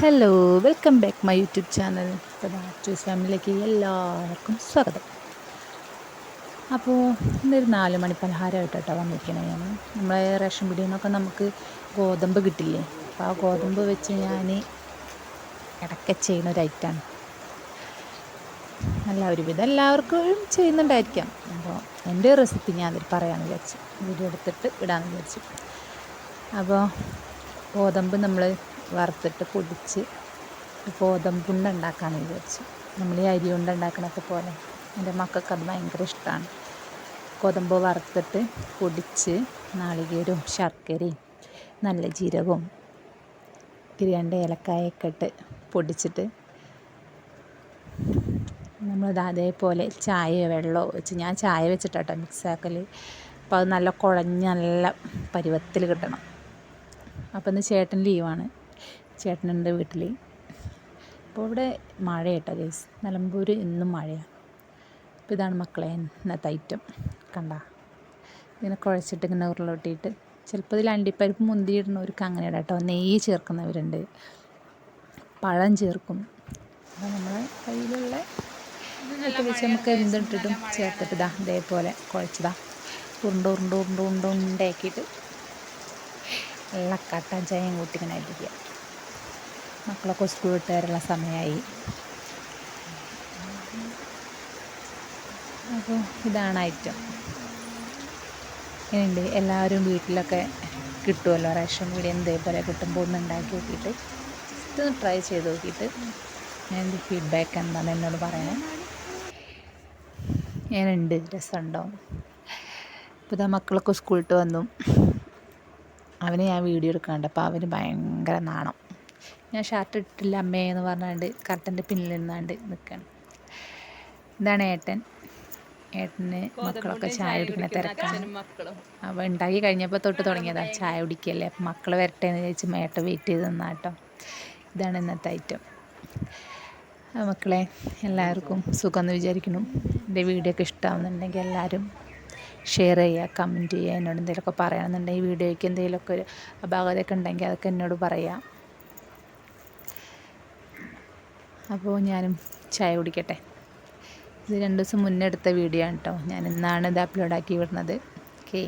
Hello welcome back my YouTube channel two's ഫാമിലിയിലേക്ക് എല്ലാവർക്കും സ്വാഗതം. അപ്പോൾ ഇന്നൊരു നാല് മണി പലഹാരമായിട്ടോ വന്നിരിക്കണേ. ഞാൻ നമ്മളെ റേഷൻ പിടിയിൽ നിന്നൊക്കെ നമുക്ക് ഗോതമ്പ് കിട്ടില്ലേ? അപ്പോൾ ആ ഗോതമ്പ് വെച്ച് ഞാൻ ഇടയ്ക്ക് ചെയ്യുന്ന ഒരു ഐറ്റമാണ് നല്ല ഒരുവിധം എല്ലാവർക്കും ചെയ്യുന്നുണ്ടായിരിക്കാം. അപ്പോൾ എന്റെ റെസിപ്പി ഞാൻ അതിൽ പറയാമെന്ന് വിചാരിച്ചു. വീഡിയോ എടുത്തിട്ട് ഇടാമെന്ന് വിചാരിച്ചു. അപ്പോൾ ഗോതമ്പ് നമ്മൾ വറുത്തിട്ട് പൊടിച്ച് ഗോതമ്പുണ്ട ഉണ്ടാക്കാമെന്ന് വിചാരിച്ചു. നമ്മൾ ഈ അരി കൊണ്ട് ഉണ്ടാക്കണൊക്കെ പോലെ എന്റെ മക്കൾക്ക് അത് ഭയങ്കര ഇഷ്ടമാണ്. ഗോതമ്പ് വറുത്തിട്ട് പൊടിച്ച് നാളികേരവും ശർക്കരയും നല്ല ജീരകവും തിരിയണ്ട ഏലക്കായൊക്കെ ഇട്ട് പൊടിച്ചിട്ട് നമ്മളത് അതേപോലെ ചായ വെള്ളമോ വെച്ച് ഞാൻ ചായ വെച്ചിട്ടാട്ടോ മിക്സാക്കൽ അപ്പോൾ അത് നല്ല കുഴഞ്ഞ് നല്ല പരുവത്തിൽ കിട്ടണം. അപ്പം ഇന്ന് ചേട്ടൻ ലീവാണ്. ചേട്ടനുണ്ട് വീട്ടിൽ അപ്പോൾ ഇവിടെ മഴ കേട്ടോ ഗൈസ് നിലമ്പൂർ ഇന്നും മഴയാണ് അപ്പോൾ ഇതാണ് മക്കളെ ഇന്നത്തെ ഐറ്റം കണ്ട? ഇങ്ങനെ കുഴച്ചിട്ട് ഇങ്ങനെ ഉരുളൊട്ടിയിട്ട്. ചിലപ്പോൾ ഇതിൽ അണ്ടിപ്പരിപ്പ് മുന്തി ഇടുന്നവർക്ക് അങ്ങനെ ഇടാം കേട്ടോ നെയ്യ് ചേർക്കുന്നവരുണ്ട്. പഴം ചേർക്കും. അപ്പോൾ നമ്മളെ കയ്യിലുള്ള ഇതൊക്കെ വെച്ച് നമുക്ക് എന്തിട്ടിട്ടും ചേർത്തിട്ട് ഇതാ ഇതേപോലെ കുഴച്ചതാ. ഉരുണ്ട ഉരുണ്ട ഉരുണ്ട് ഉരുണ്ട ഉണ്ടാക്കിയിട്ട് നല്ല കട്ടൻ ചായയും കൂട്ടി ഇങ്ങനെ ഇരിക്കുക മക്കളൊക്കെ സ്കൂൾ വിട്ട് വരാനുള്ള സമയമായി. അപ്പോൾ ഇതാണ് ഐറ്റം ഇങ്ങനെയുണ്ട് എല്ലാവരും വീട്ടിലൊക്കെ കിട്ടുമല്ലോ റേഷൻ കൂടി എന്തേപോലെ കിട്ടുമ്പോൾ ഒന്ന് ഉണ്ടാക്കി നോക്കിയിട്ട് ഒന്ന് ട്രൈ ചെയ്ത് നോക്കിയിട്ട് ഞാൻ ഫീഡ്ബാക്ക് എന്താണെന്ന് എന്നോട് പറയണേ ഞാനുണ്ട് രസമുണ്ടോ ഇപ്പോൾ ഇതാ മക്കളൊക്കെ സ്കൂളിട്ട് വന്നു. അവന് ഞാൻ വീഡിയോ എടുക്കാണ്ട് അപ്പോൾ അവന് ഭയങ്കര നാണം. ഞാൻ ഷർട്ട് ഇട്ടില്ല അമ്മേ എന്ന് പറഞ്ഞാണ്ട് കർട്ടന്റെ പിന്നിൽ നിന്നാണ്ട് നിൽക്കണം ഇതാണ് ഏട്ടൻ. ഏട്ടന് മക്കളൊക്കെ ചായ കുടിക്കുന്ന തിരക്കാണ്. അപ്പോൾ ഉണ്ടാക്കി കഴിഞ്ഞപ്പോൾ തൊട്ട് തുടങ്ങിയതാ. ചായ കുടിക്കല്ലേ? അപ്പം മക്കൾ വരട്ടെ എന്ന് ചോദിച്ച് മേട്ട വെയിറ്റ് ചെയ്ത് നിന്നാട്ടോ ഇതാണ് ഇന്നത്തെ ഐറ്റം മക്കളെ എല്ലാവർക്കും സുഖം എന്ന് വിചാരിക്കുന്നു. എന്റെ വീഡിയോ ഒക്കെ ഇഷ്ടമാവുന്നുണ്ടെങ്കിൽ എല്ലാവരും ഷെയർ ചെയ്യുക കമന്റ് ചെയ്യുക എന്നോട് എന്തെങ്കിലുമൊക്കെ പറയണമെന്നുണ്ടെങ്കിൽ വീഡിയോയ്ക്ക് എന്തെങ്കിലുമൊക്കെ ഒരു അപാകതയൊക്കെ ഉണ്ടെങ്കിൽ അതൊക്കെ എന്നോട് പറയാം. അപ്പോൾ ഞാനും ചായ കുടിക്കട്ടെ. ഇത് രണ്ട് ദിവസം മുന്നേ എടുത്ത വീഡിയോ ആണ് കേട്ടോ ഞാൻ ഇന്നാണ് ഇത് അപ്ലോഡ് ആക്കി വിടുന്നത്. ഓക്കേ